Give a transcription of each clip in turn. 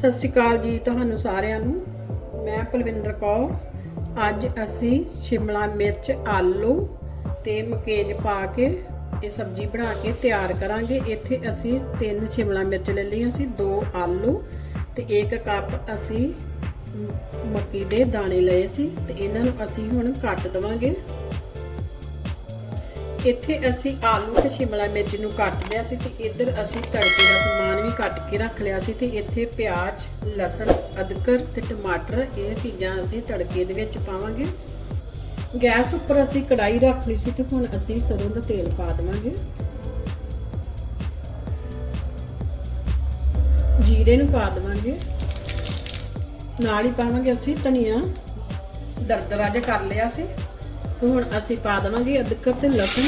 ਸਤਿ ਸ਼੍ਰੀ ਅਕਾਲ ਜੀ ਤੁਹਾਨੂੰ ਸਾਰਿਆਂ ਨੂੰ। ਮੈਂ ਕੁਲਵਿੰਦਰ ਕੌਰ। ਅੱਜ ਅਸੀਂ ਸ਼ਿਮਲਾ ਮਿਰਚ, ਆਲੂ ਤੇ ਮਕੇਜ ਪਾ ਕੇ ਇਹ ਸਬਜ਼ੀ ਬਣਾ ਕੇ ਤਿਆਰ ਕਰਾਂਗੇ। ਇੱਥੇ ਅਸੀਂ ਤਿੰਨ ਸ਼ਿਮਲਾ ਮਿਰਚ ਲੈ ਲਈਆਂ ਸੀ, ਦੋ ਆਲੂ ਤੇ ਇੱਕ ਕੱਪ ਅਸੀਂ ਮੱਕੀ ਦੇ ਦਾਣੇ ਲਏ ਸੀ ਤੇ ਇਹਨਾਂ ਨੂੰ ਅਸੀਂ ਹੁਣ ਕੱਟ ਦਵਾਂਗੇ। ਇੱਥੇ ਅਸੀਂ ਆਲੂ ਤੇ ਸ਼ਿਮਲਾ ਮਿਰਚ ਨੂੰ ਕੱਟ ਲਿਆ ਸੀ ਤੇ ਇੱਧਰ ਅਸੀਂ ਤੜਕੇ ਦਾ ਸਮਾਨ ਵੀ ਕੱਟ ਕੇ ਰੱਖ ਲਿਆ ਸੀ ਤੇ ਇੱਥੇ ਪਿਆਜ਼, ਲਸਣ, ਅਦਰਕ ਤੇ ਟਮਾਟਰ ਇਹ ਚੀਜ਼ਾਂ ਅਸੀਂ ਤੜਕੇ ਦੇ ਵਿੱਚ ਪਾਵਾਂਗੇ। ਗੈਸ ਉੱਪਰ ਅਸੀਂ ਕੜਾਈ ਰੱਖ ਲਈ ਸੀ ਤੇ ਹੁਣ ਅਸੀਂ ਸਰੋਂ ਦਾ ਤੇਲ ਪਾ ਦੇਵਾਂਗੇ। ਜੀਰੇ ਨੂੰ ਪਾ ਦੇਵਾਂਗੇ। ਨਾਲ ਹੀ ਪਾਵਾਂਗੇ ਅਸੀਂ ਧਨੀਆ। ਦਰਦਰਾ ਜਿਹਾ ਕਰ ਲਿਆ ਸੀ। ਹੁਣ ਅਸੀਂ ਪਾ ਦੇਵਾਂਗੇ ਅਦਰਕ ਤੇ ਲਸਣ।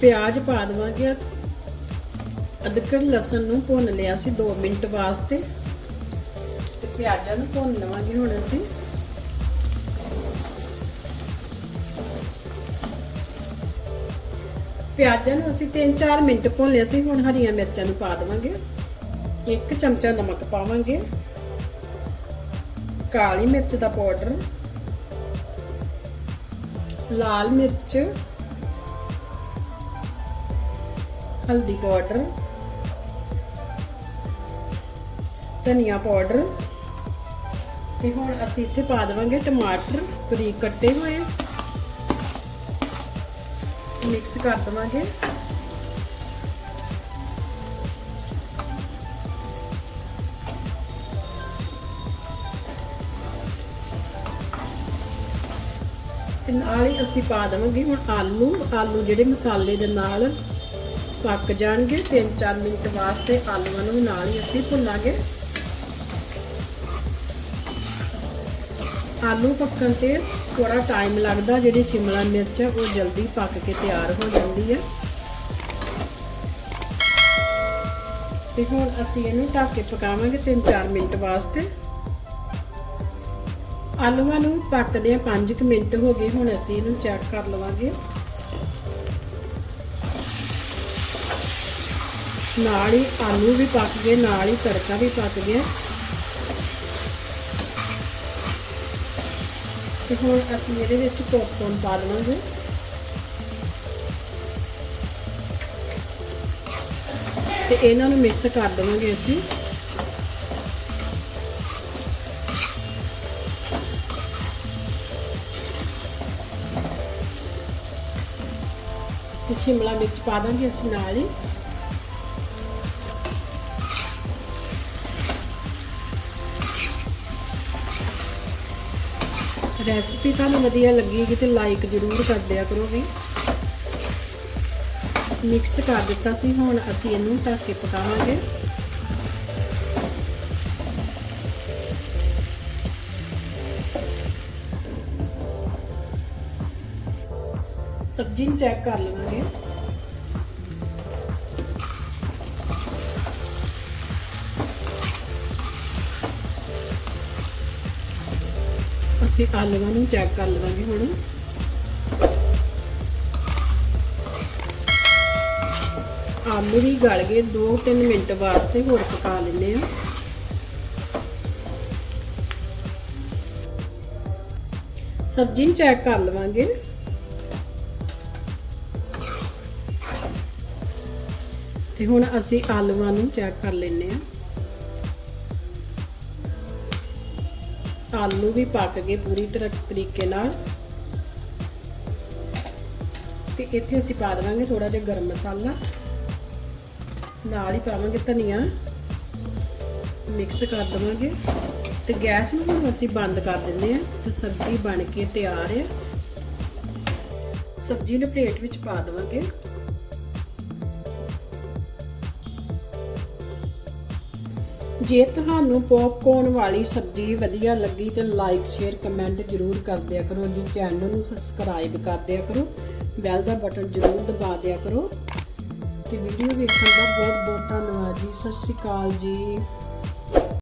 ਪਿਆਜ਼ ਪਾ ਦੇਵਾਂਗੇ। ਅਦਰਕ ਲਸਣ ਨੂੰ ਭੁੰਨ ਲਿਆ ਸੀ 2 ਮਿੰਟ ਵਾਸਤੇ। ਤੇ ਪਿਆਜ਼ਾਂ ਨੂੰ ਭੁੰਨ ਲਵਾਂਗੇ ਹੁਣ ਅਸੀਂ। ਪਿਆਜ਼ਾਂ ਨੂੰ ਅਸੀਂ 3-4 ਮਿੰਟ ਭੁੰਨ ਲਿਆ ਸੀ, ਹੁਣ ਹਰੀਆਂ ਮਿਰਚਾਂ ਨੂੰ ਪਾ ਦੇਵਾਂਗੇ। ਇੱਕ ਚਮਚਾ ਨਮਕ ਪਾਵਾਂਗੇ। ਕਾਲੀ ਮਿਰਚ ਦਾ ਪਾਊਡਰ। ਲਾਲ ਮਿਰਚ। ਹਲਦੀ ਪਾਊਡਰ। ਧਨੀਆ ਪਾਊਡਰ। ਤੇ ਹੁਣ ਅਸੀਂ ਇੱਥੇ ਪਾ ਦੇਵਾਂਗੇ ਟਮਾਟਰ ਬਰੀਕ ਕੱਟੇ ਹੋਏ। ਮਿਕਸ ਕਰ ਦੇਵਾਂਗੇ। ਤੇ ਨਾਲ ਹੀ ਅਸੀਂ ਪਾ ਦੇਵਾਂਗੇ ਹੁਣ ਆਲੂ। ਆਲੂ ਜਿਹੜੇ ਮਸਾਲੇ ਦੇ ਨਾਲ ਪੱਕ ਜਾਣਗੇ। 3-4 ਮਿੰਟ ਵਾਸਤੇ ਆਲੂਆਂ ਨੂੰ ਨਾਲ ਹੀ ਅਸੀਂ ਭੁੰਨਾਂਗੇ। ਆਲੂ ਪੱਕਣ ਤੇ ਥੋੜਾ ਟਾਈਮ ਲੱਗਦਾ। ਜਿਹੜੀ ਸ਼ਿਮਲਾ ਮਿਰਚ ਹੈ ਉਹ ਜਲਦੀ ਪੱਕ ਕੇ ਤਿਆਰ ਹੋ ਜਾਂਦੀ ਹੈ ਤੇ ਹੁਣ ਅਸੀਂ ਇਹਨੂੰ ਢੱਕ ਕੇ ਪਕਾਵਾਂਗੇ 3-4 ਮਿੰਟ ਵਾਸਤੇ। ਆਲੂਆਂ ਨੂੰ ਪੱਕਦੇ ਆ 5 ਮਿੰਟ ਹੋ ਗਏ, ਹੁਣ ਅਸੀਂ ਇਹਨੂੰ ਚੈੱਕ ਕਰ ਲਵਾਂਗੇ। ਨਾਲ ਹੀ ਆਲੂ ਵੀ ਪੱਕ ਗਏ, ਨਾਲ ਹੀ ਤੜਕਾ ਵੀ ਪੱਕ ਗਿਆ। ਤੇ ਹੁਣ ਅਸੀਂ ਇਹਦੇ ਵਿੱਚ ਪੌਪਕੌਰਨ ਪਾ ਦੇਵਾਂਗੇ ਤੇ ਇਹਨਾਂ ਨੂੰ ਮਿਕਸ ਕਰ ਦੇਵਾਂਗੇ ਅਸੀਂ। ਤੇ ਸ਼ਿਮਲਾ ਮਿਰਚ ਪਾ ਦਾਂਗੇ ਅਸੀਂ ਨਾਲ ਹੀ। ਰੈਸਪੀ ਤੁਹਾਨੂੰ ਵਧੀਆ ਲੱਗੇਗੀ ਤੇ ਲਾਈਕ ਜ਼ਰੂਰ ਕਰ ਦਿਆ ਕਰੋ ਵੀ। ਮਿਕਸ ਕਰ ਦਿੱਤਾ ਸੀ, ਹੁਣ ਅਸੀਂ ਇਹਨੂੰ ਢੱਕ ਕੇ ਪਕਾਵਾਂਗੇ। ਸਬਜ਼ੀ ਨੂੰ ਚੈੱਕ ਕਰ ਲਵਾਂਗੇ। ਅਸੀਂ ਆਲੂਆਂ ਨੂੰ ਚੈੱਕ ਕਰ ਲਵਾਂਗੇ ਹੁਣ। ਆਲੂ ਵੀ ਗਲ ਗਏ 2-3 ਮਿੰਟ ਵਾਸਤੇ ਹੋਰ ਪਕਾ ਲੈਂਦੇ ਆ ਸਬਜ਼ੀ ਨੂੰ ਚੈੱਕ ਕਰ ਲਵਾਂਗੇ। ਤੇ ਹੁਣ ਅਸੀਂ ਆਲੂਆਂ ਨੂੰ ਚੈੱਕ ਕਰ ਲੈਂਦੇ ਆ ਆਲੂ ਵੀ ਪੱਕ ਗਏ ਪੂਰੀ ਤਰ੍ਹਾਂ ਤਰੀਕੇ ਨਾਲ। ਤੇ ਇੱਥੇ ਅਸੀਂ ਪਾ ਦੇਵਾਂਗੇ ਥੋੜਾ ਜਿਹਾ ਗਰਮ ਮਸਾਲਾ। ਨਾਲ ਹੀ ਪਾਵਾਂਗੇ ਧਨੀਆ। ਮਿਕਸ ਕਰ ਦੇਵਾਂਗੇ। ਤੇ ਗੈਸ ਨੂੰ ਹੁਣ ਅਸੀਂ ਬੰਦ ਕਰ ਦਿੰਦੇ ਆ ਤੇ ਸਬਜ਼ੀ ਬਣ ਕੇ ਤਿਆਰ ਹੈ ਸਬਜ਼ੀ ਨੂੰ ਪਲੇਟ ਵਿੱਚ ਪਾ ਦੇਵਾਂਗੇ। ਜੇ ਤੁਹਾਨੂੰ ਪੌਪਕੌਰਨ ਵਾਲੀ ਸਬਜ਼ੀ ਵਧੀਆ ਲੱਗੀ ਤਾਂ ਲਾਈਕ ਸ਼ੇਅਰ ਕਮੈਂਟ ਜ਼ਰੂਰ ਕਰ ਦਿਆ ਕਰੋ। ਜੀ ਚੈਨਲ ਨੂੰ ਸਬਸਕ੍ਰਾਈਬ ਕਰ ਦਿਆ ਕਰੋ। ਬੈਲ ਦਾ ਬਟਨ ਜ਼ਰੂਰ ਦਬਾ ਦਿਆ ਕਰੋ। ਤੇ ਵੀਡੀਓ ਵੇਖਣ ਦਾ ਬਹੁਤ ਬਹੁਤ ਧੰਨਵਾਦ ਜੀ। ਸਤਿ ਸ਼੍ਰੀ ਅਕਾਲ ਜੀ।